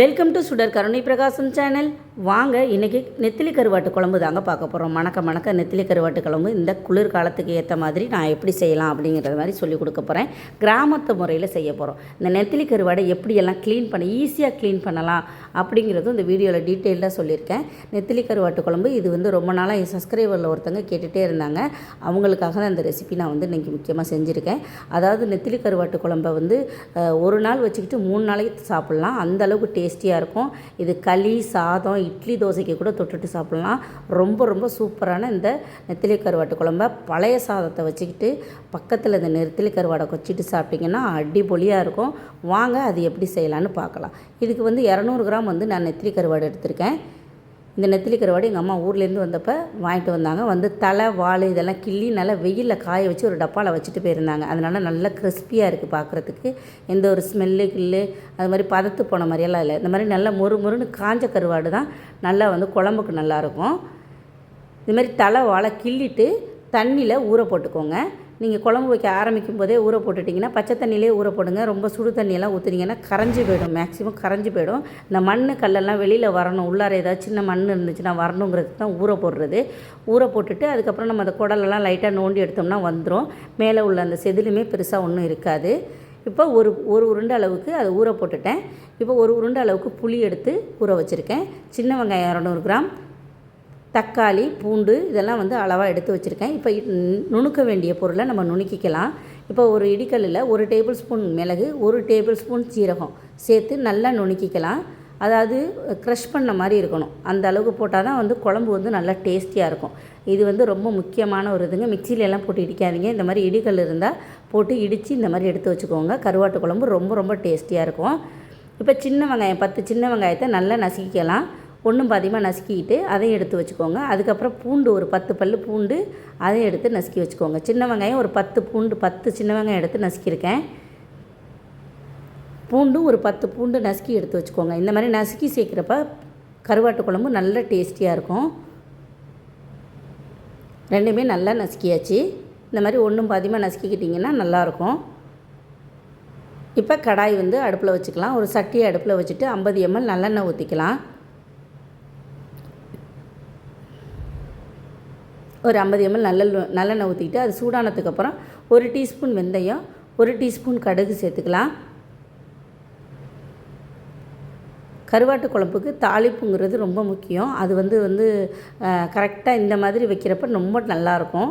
Welcome to சுடர் கருணை பிரகாசம் சேனல் வாங்க இன்றைக்கி நெத்திலி கருவாட்டு குழம்பு தாங்க பார்க்க போகிறோம் மணக்க மணக்க நெத்திலி கருவாட்டு குழம்பு. இந்த குளிர் காலத்துக்கு ஏற்ற மாதிரி நான் எப்படி செய்யலாம் அப்படிங்கிறது மாதிரி சொல்லி கொடுக்க போகிறேன் கிராமத்து முறையில் செய்ய போகிறோம் இந்த நெத்திலி கருவாடை எப்படியெல்லாம் க்ளீன் பண்ண ஈஸியாக க்ளீன் பண்ணலாம் அப்படிங்கிறதும் இந்த வீடியோவில் டீட்டெயிலாக சொல்லியிருக்கேன். நெத்திலி கருவாட்டு குழம்பு இது வந்து ரொம்ப நாளாக என் சப்ஸ்கிரைபரில் ஒருத்தங்க கேட்டுகிட்டே இருந்தாங்க. அவங்களுக்காக தான் இந்த ரெசிபி நான் வந்து இன்றைக்கி முக்கியமாக செஞ்சுருக்கேன். அதாவது நெத்திலி கருவாட்டு குழம்பை வந்து ஒரு நாள் வச்சுக்கிட்டு மூணு நாளைக்கு சாப்பிட்லாம். அந்தளவுக்கு டேஸ்டியாக இருக்கும். இது களி சாதம் இட்லி தோசைக்கு கூட தொட்டுட்டு சாப்பிட்லாம். ரொம்ப ரொம்ப சூப்பரான இந்த நெத்திலி கருவாட்டு குழம்ப பழைய சாதத்தை வச்சுக்கிட்டு பக்கத்தில் இந்த நெத்திலி கருவாடை கொச்சிட்டு சாப்பிட்டிங்கன்னா அடிபொலியாக இருக்கும். வாங்க அது எப்படி செய்யலான்னு பார்க்கலாம். இதுக்கு வந்து இரநூறு கிராம் வந்து நான் நெத்திலி கருவாடு எடுத்திருக்கேன். இந்த நெத்திலி கருவாடு எங்கள் அம்மா ஊர்லேருந்து வந்தப்போ வாங்கிட்டு வந்தாங்க. வந்து தலை வால் இதெல்லாம் கிள்ளி நல்லா வெயிலில் காய வச்சு ஒரு டப்பாவில் வச்சுட்டு போயிருந்தாங்க. அதனால் நல்லா கிறிஸ்பியாக இருக்குது பார்க்குறதுக்கு எந்த ஒரு ஸ்மெல்லு கில்லு அது மாதிரி பதத்து போன மாதிரியெல்லாம் இல்லை. இந்த மாதிரி நல்லா மொறு மொறுன்னு காஞ்ச கருவாடு தான் நல்லா வந்து குழம்புக்கு நல்லாயிருக்கும் இது மாதிரி தலை வாழை கிள்ளிட்டு தண்ணியில் ஊற போட்டுக்கோங்க. நீங்கள் குழம்பு வைக்க ஆரம்பிக்கும் போதே ஊற போட்டுட்டிங்கன்னா பச்சை தண்ணியிலே ஊற போடுங்க. ரொம்ப சுடு தண்ணியெல்லாம் ஊற்றுனீங்கன்னா கரைஞ்சி போயிடும். மேக்ஸிமம் கரைஞ்சி போயிடும். இந்த மண் கல்லெல்லாம் வெளியில் வரணும். உள்ளார ஏதாவது சின்ன மண் இருந்துச்சுன்னா வரணுங்கிறதுக்கு தான் ஊற போடுறது. ஊற போட்டுட்டு அதுக்கப்புறம் நம்ம அந்த குடலெல்லாம் லைட்டாக நோண்டி எடுத்தோம்னா வந்துடும் மேலே உள்ள அந்த செதிலுமே பெருசாக ஒன்றும் இருக்காது. இப்போ ஒரு ஒரு உருண்டை அளவுக்கு அதை ஊற போட்டுட்டேன். இப்போ ஒரு உருண்டை அளவுக்கு புளி எடுத்து ஊற வச்சுருக்கேன். சின்ன வெங்காயம் இரநூறு கிராம் தக்காளி பூண்டு இதெல்லாம் வந்து அளவாக எடுத்து வச்சுருக்கேன். இப்போ நுணுக்க வேண்டிய பொருளை நம்ம நுணுக்கிக்கலாம். இப்போ ஒரு இடிக்கல்லில் ஒரு டேபிள் ஸ்பூன் மிளகு ஒரு டேபிள் ஸ்பூன் சீரகம் சேர்த்து நல்லா நுணுக்கிக்கலாம். அதாவது க்ரஷ் பண்ண மாதிரி இருக்கணும். அந்த அளவுக்கு போட்டால் தான் வந்து குழம்பு வந்து நல்லா டேஸ்டியாக இருக்கும். இது வந்து ரொம்ப முக்கியமான ஒரு இதுங்க. மிக்சிலெல்லாம் போட்டு இடிக்காதீங்க. இந்த மாதிரி இடிக்கல் இருந்தால் போட்டு இடித்து இந்த மாதிரி எடுத்து வச்சுக்கோங்க. கருவாட்டு குழம்பு ரொம்ப ரொம்ப டேஸ்டியாக இருக்கும். இப்போ சின்ன வெங்காயம் பத்து சின்ன வெங்காயத்தை நல்லா நசுக்கிக்கலாம். ஒன்றும் பாதியமாக நசுக்கிக்கிட்டு அதையும் எடுத்து வச்சுக்கோங்க. அதுக்கப்புறம் பூண்டு ஒரு பத்து பல் பூண்டு அதையும் எடுத்து நசுக்கி வச்சுக்கோங்க. சின்ன வெங்காயம் ஒரு பத்து பூண்டு பத்து சின்ன வெங்காயம் எடுத்து நசுக்கியிருக்கேன். பூண்டும் ஒரு பத்து பூண்டு நசுக்கி எடுத்து வச்சுக்கோங்க. இந்த மாதிரி நசுக்கி சேர்க்குறப்ப கருவாட்டு குழம்பு நல்ல டேஸ்டியாக இருக்கும். ரெண்டுமே நல்லா நசுக்கியாச்சு. இந்த மாதிரி ஒன்றும் பாதியமாக நசுக்கிக்கிட்டிங்கன்னா நல்லாயிருக்கும் இப்போ கடாய் வந்து அடுப்பில் வச்சுக்கலாம். ஒரு சட்டியை அடுப்பில் வச்சுட்டு ஐம்பது எம்எல் நல்லெண்ணெய் ஊற்றிக்கலாம் ஒரு ஐம்பது எம்எல் நல்ல நல்லெண்ணெய் ஊற்றிக்கிட்டு அது சூடானதுக்கப்புறம் ஒரு டீஸ்பூன் வெந்தயம் ஒரு டீஸ்பூன் கடுகு சேர்த்துக்கலாம். கருவாட்டு குழம்புக்கு தாளிப்புங்கிறது ரொம்ப முக்கியம். அது வந்து வந்து கரெக்டாக இந்த மாதிரி வைக்கிறப்ப ரொம்ப நல்லாயிருக்கும்.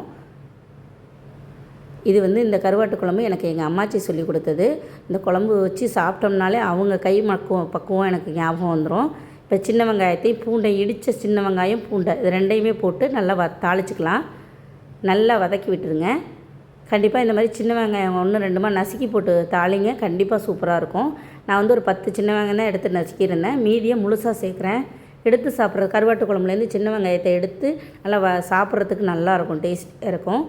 இது வந்து இந்த கருவாட்டு குழம்பு எனக்கு எங்கள் அம்மாச்சி சொல்லி கொடுத்தது. இந்த குழம்பு வச்சு சாப்பிட்டோம்னாலே அவங்க கை மக்குவம் பக்குவம் எனக்கு ஞாபகம் வந்துடும் இப்போ சின்ன வெங்காயத்தையும் பூண்டை இடித்த சின்ன வெங்காயம் பூண்டை. இது ரெண்டையுமே போட்டு நல்லா வ தாளிச்சிக்கலாம். நல்லா வதக்கி விட்டுருங்க. கண்டிப்பாக இந்த மாதிரி சின்ன வெங்காயம் ஒன்று ரெண்டுமா நசுக்கி போட்டு தாளிங்க. கண்டிப்பாக சூப்பராக இருக்கும். நான் வந்து ஒரு பத்து சின்ன வெங்காயம் தான் எடுத்து நசுக்கியிருந்தேன். மீதியை முழுசாக சேர்க்குறேன். எடுத்து சாப்பிட்றது கருவாட்டு குழம்புலேருந்து சின்ன வெங்காயத்தை எடுத்து நல்லா வ சாப்பிட்றதுக்கு நல்லாயிருக்கும் டேஸ்ட் இருக்கும்.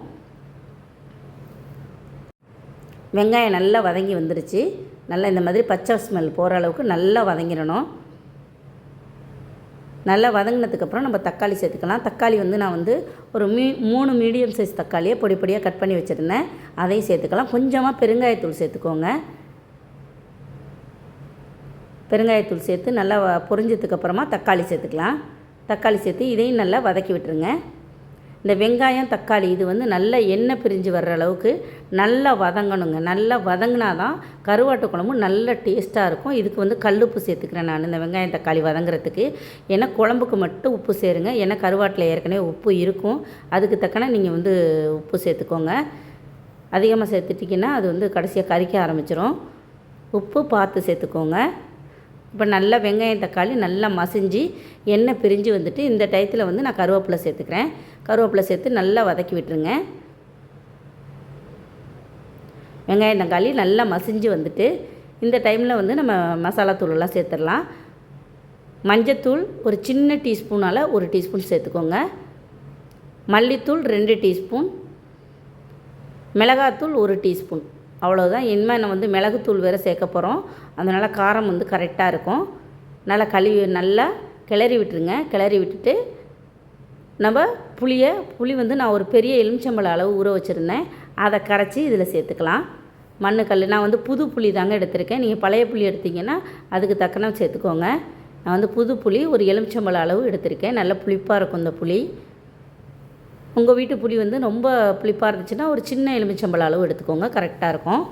வெங்காயம் நல்லா வதங்கி வந்துருச்சு. நல்லா இந்த மாதிரி பச்சை ஸ்மெல் போகிற அளவுக்கு நல்லா வதங்கிடணும். நல்லா வதங்கினதுக்கப்புறம் நம்ம தக்காளி சேர்த்துக்கலாம். தக்காளி வந்து நான் வந்து ஒரு மீ மூணு மீடியம் சைஸ் தக்காளியை பொடி பொடியாக கட் பண்ணி வச்சுருந்தேன். அதையும் சேர்த்துக்கலாம். கொஞ்சமாக பெருங்காயத்தூள் சேர்த்துக்கோங்க. பெருங்காயத்தூள் சேர்த்து நல்லா வ- பொரிஞ்சதுக்கப்புறமா தக்காளி சேர்த்துக்கலாம். தக்காளி சேர்த்து இதையும் நல்லா வதக்கி விட்டுருங்க. இந்த வெங்காயம் தக்காளி இது வந்து நல்லா எண்ணெய் பிரிஞ்சு வர்ற அளவுக்கு நல்லா வதங்கணுங்க. நல்லா வதங்கினா தான் கருவாட்டு குழம்பு நல்ல டேஸ்ட்டாக இருக்கும். இதுக்கு வந்து கல் உப்பு சேர்த்துக்கிறேன் நான் இந்த வெங்காயம் தக்காளி வதங்குறதுக்கு. ஏன்னா குழம்புக்கு மட்டும் உப்பு சேருங்க. ஏன்னா கருவாட்டில் ஏற்கனவே உப்பு இருக்கும். அதுக்கு தக்கன நீங்கள் வந்து உப்பு சேர்த்துக்கோங்க. அதிகமாக சேர்த்துட்டிங்கன்னா அது வந்து கடைசியாக கறிக்க ஆரம்பிச்சிடும் உப்பு பார்த்து சேர்த்துக்கோங்க. இப்போ நல்லா வெங்காயம் தக்காளி நல்லா மசிஞ்சு எண்ணெய் பிரிஞ்சு வந்துட்டு இந்த டயத்தில் வந்து நான் கருவேப்பிலை சேர்த்துக்கிறேன். கருவேப்பிலை சேர்த்து நல்லா வதக்கி விட்டுருங்க. வெங்காயம் தக்காளி நல்லா மசிஞ்சு வந்துட்டு இந்த டைமில் வந்து நம்ம மசாலா தூளெல்லாம் சேர்த்துடலாம். மஞ்சத்தூள் ஒரு சின்ன டீஸ்பூனால் ஒரு டீஸ்பூன் சேர்த்துக்கோங்க. மல்லித்தூள் ரெண்டு டீஸ்பூன். மிளகாத்தூள் ஒரு டீஸ்பூன். அவ்வளோதான் இனிமேல் நம்ம வந்து மிளகுத்தூள் வேறு சேர்க்க போகிறோம் அதனால் காரம் வந்து கரெக்டாக இருக்கும். நல்லா கழுவி நல்லா கிளறி விட்டுருங்க. கிளறி விட்டுட்டு நம்ம புளியை புளி வந்து நான் ஒரு பெரிய எலுமிச்சம்பழ அளவு ஊற வச்சுருந்தேன். அதை கரைச்சி இதில் சேர்த்துக்கலாம். மண்ணுக்கல் நான் வந்து புது புளி தாங்க எடுத்திருக்கேன். நீங்கள் பழைய புளி எடுத்தீங்கன்னா அதுக்கு தக்கன சேர்த்துக்கோங்க. நான் வந்து புது புளி ஒரு எலுமிச்சம்பழம் அளவு எடுத்திருக்கேன். நல்ல புளிப்பாக இருக்கும் இந்த புளி. உங்கள் வீட்டு புளி வந்து ரொம்ப புளிப்பாக இருந்துச்சுன்னா ஒரு சின்ன எலுமிச்சம்பழம் அளவு எடுத்துக்கோங்க. கரெக்டாக இருக்கும்.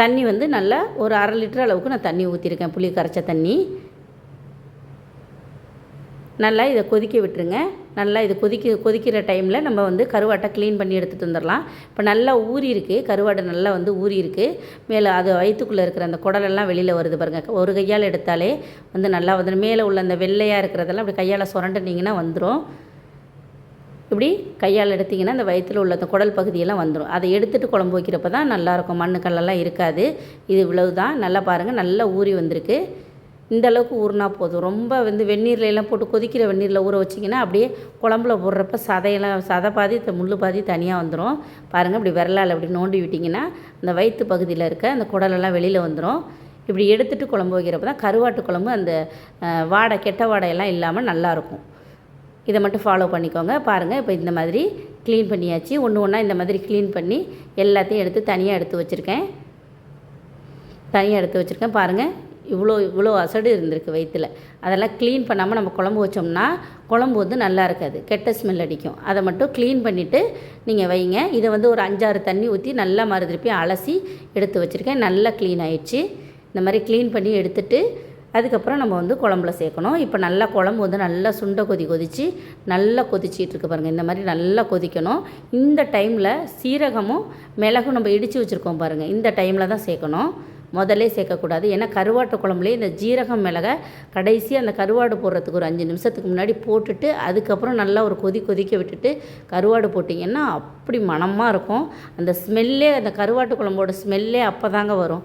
தண்ணி வந்து நல்லா ஒரு அரை லிட்டர் அளவுக்கு நான் தண்ணி ஊற்றிருக்கேன் புளி கரைச்ச தண்ணி. நல்லா இதை கொதிக்க விட்டுருங்க. நல்லா இது கொதிக்க கொதிக்கிற டைமில் நம்ம வந்து கருவாட்டை க்ளீன் பண்ணி எடுத்துகிட்டு வந்துடலாம். இப்போ நல்லா ஊறி இருக்குது கருவாடை நல்லா வந்து ஊறி இருக்குது மேலே அது வயிற்றுக்குள்ளே இருக்கிற அந்த குடலெல்லாம் வெளியில் வருது பாருங்கள் ஒரு கையால் எடுத்தாலே வந்து நல்லா வந்து மேலே உள்ள அந்த வெள்ளையாக இருக்கிறதெல்லாம் அப்படி கையால் சுரண்டுனீங்கன்னா வந்துடும் இப்படி கையால் எடுத்திங்கன்னா அந்த வயிற்றில் உள்ள அந்த குடல் பகுதியெல்லாம் வந்துடும் அதை எடுத்துகிட்டு குழம்பு வைக்கிறப்ப தான் நல்லாயிருக்கும் மண்ணுக்கல்லெல்லாம் இருக்காது. இது இவ்வளவு தான் நல்லா பாருங்கள் நல்லா ஊறி வந்திருக்கு. இந்த அளவுக்கு ஊறினா போதும். ரொம்ப வந்து வெந்நீர்ல எல்லாம் போட்டு கொதிக்கிற வெந்நீரில் ஊற வச்சிங்கன்னா அப்படியே குழம்புல போடுறப்ப சதையெல்லாம் சதை பாதி முள் பாதி தனியாக வந்துடும் பாருங்கள் இப்படி விரலால் அப்படி நோண்டி விட்டிங்கன்னா அந்த வயிற்று பகுதியில் இருக்க அந்த குடலெல்லாம் வெளியில் வந்துடும் இப்படி எடுத்துகிட்டு குழம்பு வைக்கிறப்ப தான் கருவாட்டு குழம்பு அந்த வாடை கெட்ட வாடையெல்லாம் இல்லாமல் நல்லாயிருக்கும் இதை மட்டும் ஃபாலோ பண்ணிக்கோங்க. பாருங்கள் இப்போ இந்த மாதிரி க்ளீன் பண்ணியாச்சு. ஒன்று ஒன்றா இந்த மாதிரி க்ளீன் பண்ணி எல்லாத்தையும் எடுத்து தனியாக எடுத்து வச்சுருக்கேன். தனியாக எடுத்து வச்சுருக்கேன். பாருங்கள் இவ்வளோ இவ்வளோ அசடு இருந்திருக்கு வயிற்றில் அதெல்லாம் க்ளீன் பண்ணாமல் நம்ம குழம்பு வச்சோம்னா குழம்பு வந்து நல்லா இருக்காது. கெட்ட ஸ்மெல் அடிக்கும். அதை மட்டும் க்ளீன் பண்ணிவிட்டு நீங்கள் வைங்க. இதை வந்து ஒரு அஞ்சாறு தண்ணி ஊற்றி நல்லா மறு திருப்பி அலசி எடுத்து வச்சுருக்கேன். நல்லா க்ளீன் ஆயிடுச்சு. இந்த மாதிரி க்ளீன் பண்ணி எடுத்துட்டு அதுக்கப்புறம் நம்ம வந்து குழம்புல சேர்க்கணும். இப்போ நல்லா குழம்பு வந்து நல்லா சுண்ட கொதி கொதித்து நல்லா கொதிச்சிட்டு இருக்கு பாருங்கள் இந்த மாதிரி நல்லா கொதிக்கணும். இந்த டைமில் சீரகமும் மிளகும் நம்ம இடித்து வச்சுருக்கோம் பாருங்கள் இந்த டைமில் தான் சேர்க்கணும். முதல்லே சேர்க்கக்கூடாது. ஏன்னா கருவாட்டு குழம்புலேயே இந்த ஜீரகம் மிளகை கடைசி அந்த கருவாடு போடுறதுக்கு ஒரு அஞ்சு நிமிஷத்துக்கு முன்னாடி போட்டுட்டு அதுக்கப்புறம் நல்லா ஒரு கொதி கொதிக்க விட்டுட்டு கருவாடு போட்டிங்கன்னா அப்படி மணமாக இருக்கும். அந்த ஸ்மெல்லே அந்த கருவாட்டு குழம்போட ஸ்மெல்லே அப்போ தாங்க வரும்.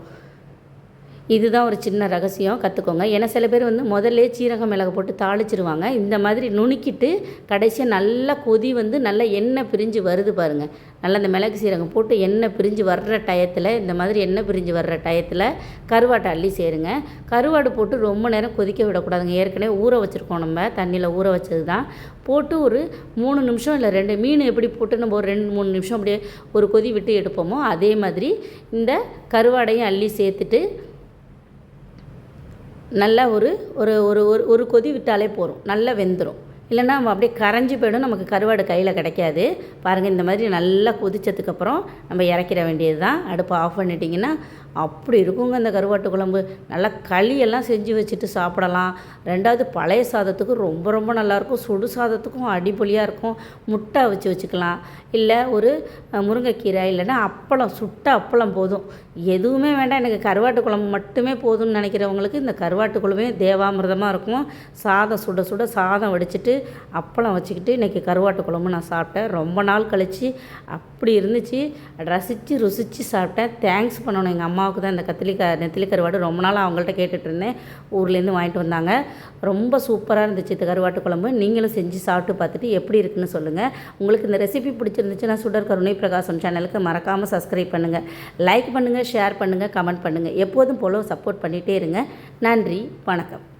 இதுதான் ஒரு சின்ன ரகசியம் கற்றுக்கோங்க ஏன்னா சில பேர் வந்து முதல்ல சீரகம் மிளகு போட்டு தாளிச்சிருவாங்க. இந்த மாதிரி நுணுக்கிட்டு கடைசியாக நல்லா கொதி வந்து நல்லா எண்ணெய் பிரிஞ்சு வருது பாருங்கள் நல்லா இந்த மிளகு சீரகம் போட்டு எண்ணெய் பிரிஞ்சு வர்ற டயத்தில் இந்த மாதிரி எண்ணெய் பிரிஞ்சு வர்ற டயத்தில் கருவாட்டை அள்ளி சேருங்க. கருவாடு போட்டு ரொம்ப நேரம் கொதிக்க விடக்கூடாதுங்க. ஏற்கனவே ஊற வச்சுருக்கோம் நம்ம தண்ணியில் ஊற வச்சது தான் போட்டு ஒரு மூணு நிமிஷம் இல்லை ரெண்டு மீன் எப்படி போட்டு நம்ம ஒரு ரெண்டு மூணு நிமிஷம் அப்படியே ஒரு கொதி விட்டு எடுப்போமோ அதே மாதிரி இந்த கருவாடையும் அள்ளி சேர்த்துட்டு நல்லா ஒரு ஒரு ஒரு ஒரு ஒரு கொதி விட்டாலே போதும். நல்லா வெந்துடும் இல்லைன்னா அப்படியே கரைஞ்சி போயிடும். நமக்கு கருவாடு கையில் கிடைக்காது. பாருங்கள் இந்த மாதிரி நல்லா கொதித்ததுக்கப்புறம் நம்ம இறக்கிற வேண்டியது தான் அடுப்பை ஆஃப் பண்ணிட்டிங்கன்னா அப்படி இருக்குங்க இந்த கருவாட்டு குழம்பு. நல்லா களியெல்லாம் செஞ்சு வச்சுட்டு சாப்பிடலாம். ரெண்டாவது பழைய சாதத்துக்கு ரொம்ப ரொம்ப நல்லாயிருக்கும் சுடு சாதத்துக்கும் அடிப்பொலியாக இருக்கும். முட்டை வச்சு வச்சுக்கலாம். இல்லை ஒரு முருங்கைக்கீரை இல்லைன்னா அப்பளம் சுட்ட அப்பளம் போதும். எதுவுமே வேண்டாம். எனக்கு கருவாட்டு குழம்பு மட்டுமே போதும்னு நினைக்கிறவங்களுக்கு இந்த கருவாட்டு குழம்பே தேவாமிர்தமாக இருக்கும். சாதம் சுட சுட சாதம் வடிச்சிட்டு அப்பளம் வச்சுக்கிட்டு இன்றைக்கி கருவாட்டு குழம்பு நான் சாப்பிட்டேன். ரொம்ப நாள் கழித்து அப்படி இருந்துச்சு. ரசித்து ருசித்து சாப்பிட்டேன். தேங்க்ஸ் பண்ணணும். எங்கள் அம்மாவுக்கு தான் இந்த கத்திரிக்காய் நெத்திலி கருவாடு ரொம்ப நாள் அவங்கள்ட்ட கேட்டுட்டு இருந்தேன். ஊர்லேருந்து வாங்கிட்டு வந்தாங்க. ரொம்ப சூப்பராக இருந்துச்சு இந்த கருவாட்டு குழம்பு. நீங்களும் செஞ்சு சாப்பிட்டு பார்த்துட்டு எப்படி இருக்குன்னு சொல்லுங்கள் உங்களுக்கு இந்த ரெசிபி பிடிச்சிருந்துச்சுன்னா சுடர் கருணை பிரகாசம் சேனலுக்கு மறக்காமல் சப்ஸ்கிரைப் பண்ணுங்கள் லைக் பண்ணுங்கள் ஷேர் பண்ணுங்கள் கமெண்ட் பண்ணுங்கள் எப்போதும் போல சப்போர்ட் பண்ணிகிட்டே இருங்க. நன்றி வணக்கம்.